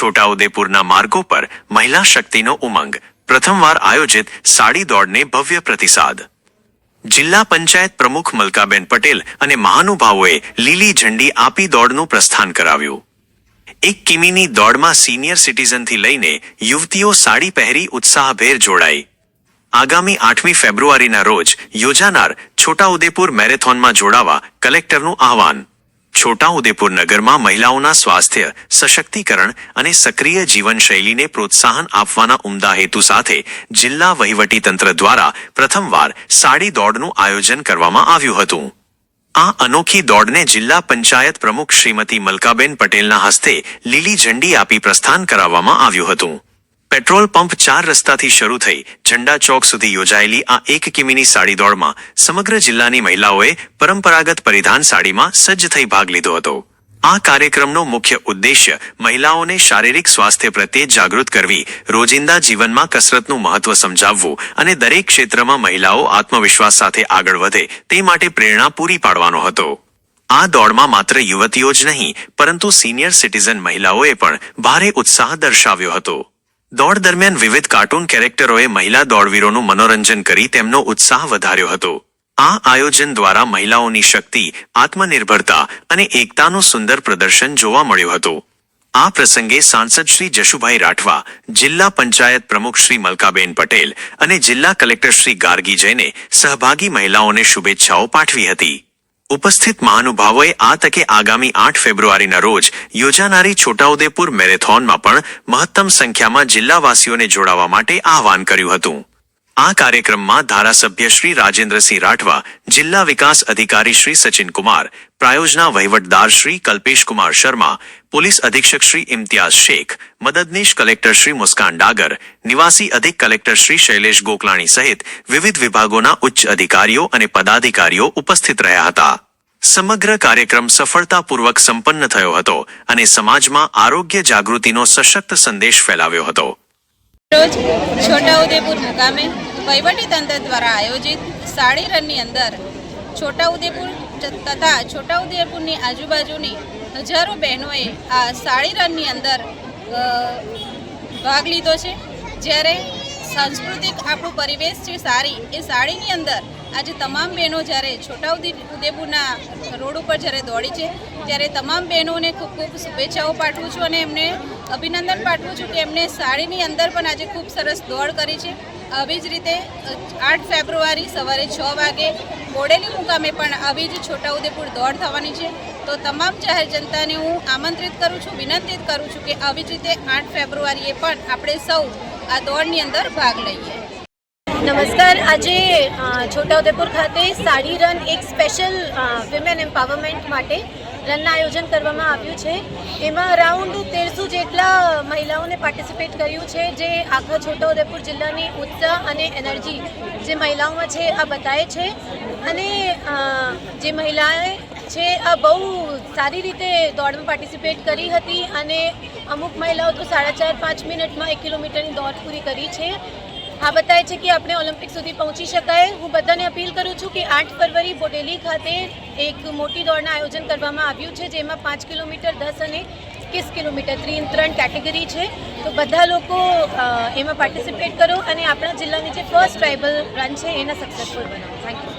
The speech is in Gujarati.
છોટાઉદેપુરના માર્ગો પર મહિલા શક્તિનો ઉમંગ. પ્રથમવાર આયોજિત સાડી દોડને ભવ્ય પ્રતિસાદ. જિલ્લા પંચાયત પ્રમુખ મલકાબેન પટેલ અને મહાનુભાવોએ લીલી ઝંડી આપી દોડનું પ્રસ્થાન કરાવ્યું. એક કિમીની દોડમાં સિનિયર સિટીઝનથી લઈને યુવતીઓ સાડી પહેરી ઉત્સાહભેર જોડાઈ. આગામી આઠમી ફેબ્રુઆરીના રોજ યોજાનાર છોટાઉદેપુર મેરેથોનમાં જોડાવા કલેક્ટરનું આહવાન. છોટાઉદેપુર નગરમાં મહિલાઓના સ્વાસ્થ્ય, સશક્તિકરણ અને સક્રિય જીવનશૈલીને પ્રોત્સાહન આપવાના ઉમદા હેતુ સાથે જિલ્લા વહીવટીતંત્ર દ્વારા પ્રથમવાર સાડી દોડનું આયોજન કરવામાં આવ્યું હતું. આ અનોખી દોડને જિલ્લા પંચાયત પ્રમુખ શ્રીમતી મલકાબેન પટેલના હસ્તે લીલી ઝંડી આપી પ્રસ્થાન કરાવવામાં આવ્યું હતું. પેટ્રોલ પંપ ચાર રસ્તાથી શરૂ થઈ ઝંડા ચોક સુધી યોજાયેલી આ એક કિમીની સાડી દોડમાં સમગ્ર જિલ્લાની મહિલાઓએ પરંપરાગત પરિધાન સાડીમાં સજ્જ થઈ ભાગ લીધો હતો. આ કાર્યક્રમનો મુખ્ય ઉદ્દેશ્ય મહિલાઓને શારીરિક સ્વાસ્થ્ય પ્રત્યે જાગૃત કરવી, રોજિંદા જીવનમાં કસરતનું મહત્વ સમજાવવું અને દરેક ક્ષેત્રમાં મહિલાઓ આત્મવિશ્વાસ સાથે આગળ વધે તે માટે પ્રેરણા પૂરી પાડવાનો હતો. આ દોડમાં માત્ર યુવતીઓ જ નહીં, પરંતુ સિનિયર સિટીઝન મહિલાઓએ પણ ભારે ઉત્સાહ દર્શાવ્યો હતો. દોડ દરમિયાન વિવિધ કાર્ટૂન કેરેક્ટરોએ મહિલા દોડવીરોનું મનોરંજન કરી તેમનો ઉત્સાહ વધાર્યો હતો. આ આયોજન દ્વારા મહિલાઓની શક્તિ, આત્મનિર્ભરતા અને એકતાનું સુંદર પ્રદર્શન જોવા મળ્યું હતું. આ પ્રસંગે સાંસદ શ્રી જશુભાઈ રાઠવા, જિલ્લા પંચાયત પ્રમુખ શ્રી મલકાબેન પટેલ અને જિલ્લા કલેક્ટર શ્રી ગાર્ગી જૈને સહભાગી મહિલાઓને શુભેચ્છાઓ પાઠવી હતી. ઉપસ્થિત મહાનુભાવોએ આ તકે આગામી આઠ ફેબ્રુઆરીના રોજ યોજાનારી છોટાઉદેપુર મેરેથોનમાં પણ મહત્તમ સંખ્યામાં જિલ્લાવાસીઓને જોડાવા માટે આહવાન કર્યું હતું. આ કાર્યક્રમમાં ધારાસભ્ય શ્રી રાજેન્દ્રસિંહ રાઠવા, જિલ્લા વિકાસ અધિકારી શ્રી સચિન કુમાર પ્રાયોજના વહીવટદાર શ્રી કલ્પેશ કુમાર શર્મા, પોલીસ અધિક્ષક શ્રી ઇમ્તિયાઝ શેખ, મદદનીશ કલેક્ટર શ્રી મુસ્કાન ડાગર, નિવાસી અધિક કલેક્ટર શ્રી શૈલેષ ગોકલાણી સહિત વિવિધ વિભાગોના ઉચ્ચ અધિકારીઓ અને પદાધિકારીઓ ઉપસ્થિત રહ્યા હતા. સમગ્ર કાર્યક્રમ સફળતાપૂર્વક સંપન્ન થયો હતો અને સમાજમાં આરોગ્ય જાગૃતિનો સશક્ત સંદેશ ફેલાવ્યો હતો. રોજ છોટાઉદેપુર મુકામે વહીવટીતંત્ર દ્વારા આયોજિત સાડી રનની અંદર છોટાઉદેપુર તથા છોટાઉદેપુરની આજુબાજુની હજારો બહેનોએ આ સાડી રનની અંદર ભાગ લીધો છે. જ્યારે સાંસ્કૃતિક આપણું પરિવેશ છે સાડી એ સાડીની અંદર આજે તમામ બહેનો જ્યારે છોટાઉદેપુરના રોડ ઉપર જ્યારે દોડી છે, ત્યારે તમામ બહેનોને ખૂબ ખૂબ શુભેચ્છાઓ પાઠવું છું અને એમને અભિનંદન પાઠવું છું કે એમને સાડીની અંદર પણ આજે ખૂબ સરસ દોડ કરી છે. આવી જ રીતે આઠ ફેબ્રુઆરી સવારે છ વાગે બોડેલી મુકામે પણ આવી જ છોટાઉદેપુર દોડ થવાની છે. તો તમામ જાહેર જનતાને હું આમંત્રિત કરું છું વિનંતી કરું છું કે આવી જ રીતે આઠ ફેબ્રુઆરીએ પણ આપણે સૌ આ દોડની અંદર ભાગ લઈએ. નમસ્કાર. આજે છોટાઉદેપુર ખાતે સાડી રન એક સ્પેશિયલ વિમેન એમ્પાવરમેન્ટ માટે રનનું આયોજન કરવામાં આવ્યું છે. એમાં અરાઉન્ડ તેરસો જેટલા મહિલાઓને પાર્ટિસિપેટ કર્યું છે, જે આખા છોટાઉદેપુર જિલ્લાની ઉત્સાહ અને એનર્જી જે મહિલાઓમાં છે, આ બતાવે છે. અને જે મહિલાએ છે, આ બહુ સારી રીતે દોડમાં પાર્ટિસિપેટ કરી હતી અને અમુક મહિલાઓ તો સાડા ચાર, પાંચ મિનિટમાં એક કિલોમીટરની દોડ પૂરી કરી છે. આ બતાવે છે કે આપણે ઓલિમ્પિક સુધી પહોંચી શકાય. હું બધાને અપીલ કરું છું કે આઠ ફરવરી બોડેલી ખાતે એક મોટી દોડનું આયોજન કરવામાં આવ્યું છે, જેમાં પાંચ કિલોમીટર દસ અને એકવીસ કિલોમીટર ત્રણ ત્રણ કેટેગરી છે. તો બધા લોકો એમાં પાર્ટિસિપેટ કરો અને આપણા જિલ્લાની જે ફર્સ્ટ ટ્રાઇબલ રન છે, એને સક્સેસફુલ બનાવો